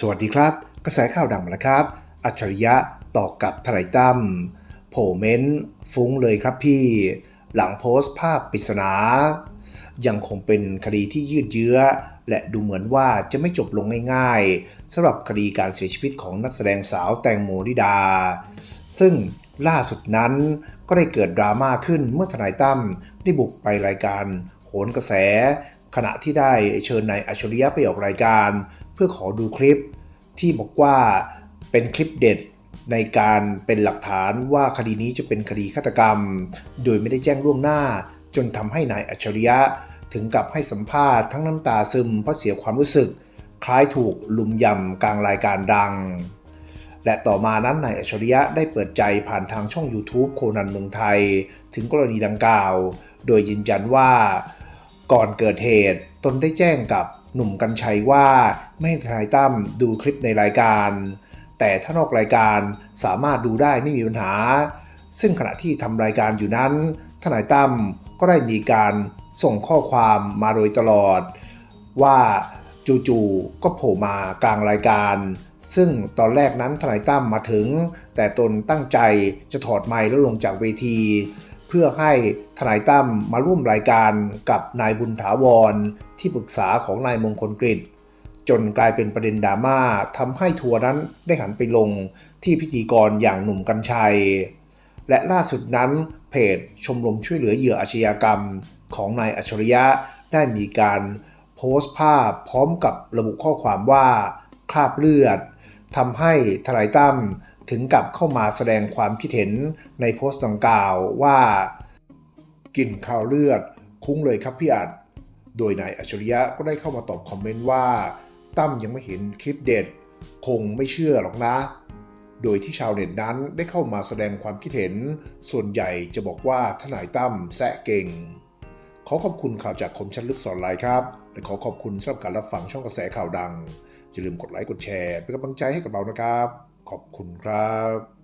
สวัสดีครับ กระแสข่าวดังมาแล้วครับ อัจฉริยะต่อกับทนายตั้มโผเม้นฟุ้งเลยครับพี่ หลังโพสต์ภาพปริศนา ยังคงเป็นคดีที่ยืดเยื้อ และดูเหมือนว่าจะไม่จบลงง่ายๆสำหรับคดีการเสียชีวิตของนักแสดงสาวแตงโมนิดา ซึ่งล่าสุดนั้นก็ได้เกิดดราม่าขึ้นเมื่อทนายตั้มได้บุกไปรายการโหนกระแส ขณะที่ได้เชิญนายอัจฉริยะไปออกรายการ เพื่อขอดูคลิป ที่บอกว่าเป็นคลิปเด็ดในการเป็นหลักฐานว่าคดีนี้จะเป็นคดีฆาตกรรม โดยไม่ได้แจ้งล่วงหน้า จนทำให้นายอัจฉริยะ ถึงกับให้สัมภาษณ์ทั้งน้ำตาซึมเพราะเสียความรู้สึก คล้ายถูกลุมยำกลางรายการดัง และต่อมานั้นนายอัจฉริยะได้เปิดใจผ่านทางช่อง YouTube โคนันเมืองไทย ถึงกรณีดังกล่าว โดยยืนยันว่า ก่อนเกิดเหตุ ตนได้แจ้งกับหนุ่มกัญชัยว่าไม่ให้ทนายตั้มดูคลิปในรายการ แต่ถ้านอกรายการสามารถดูได้ไม่มีปัญหา ซึ่งขณะที่ทำรายการอยู่นั้น ทนายตั้มก็ได้มีการส่งข้อความมาโดยตลอด ว่าจู่ๆก็โผล่มากลางรายการ ซึ่งตอนแรกนั้นทนายตั้มมาถึง แต่ตนตั้งใจจะถอดไมค์แล้วลงจากเวที เพื่อให้ทนายตั้มมาร่วมรายการกับนายบุญถาวร ที่ปรึกษาของนายมงคลกฤษจนกลายเป็นประเด็นดราม่าทำให้ทัวร์นั้นได้หันไปลงที่พิธีกรอย่างหนุ่มกัญชัย และล่าสุดนั้นเพจชมรมช่วยเหลือเหยื่ออาชญากรรม ของนายอัจฉริยะได้มีการโพสต์ภาพพร้อมกับระบุข้อความว่าคราบเลือดทำให้ทนายตั้ม ถึงกับเข้ามาแสดงความคิดเห็นในโพสต์ดังกล่าวว่ากลิ่นข่าวเลือดคุ้งเลยครับพี่อัด โดยนายอัจฉริยะก็ได้เข้ามาตอบคอมเมนต์ว่า ตั้มยังไม่เห็นคลิปเด็ด คงไม่เชื่อหรอกนะ โดยที่ชาวเน็ตนั้นได้เข้ามาแสดงความคิดเห็น ส่วนใหญ่จะบอกว่าทนายตั้มแซะเก่ง ขอขอบคุณข่าวจากคมชันลึกสอนไลน์ครับ และขอขอบคุณสำหรับการรับฟังช่องกระแสข่าวดังอย่าลืมกดไลค์กดแชร์เป็นกำลังใจให้กับเรานะครับ ขอบคุณครับ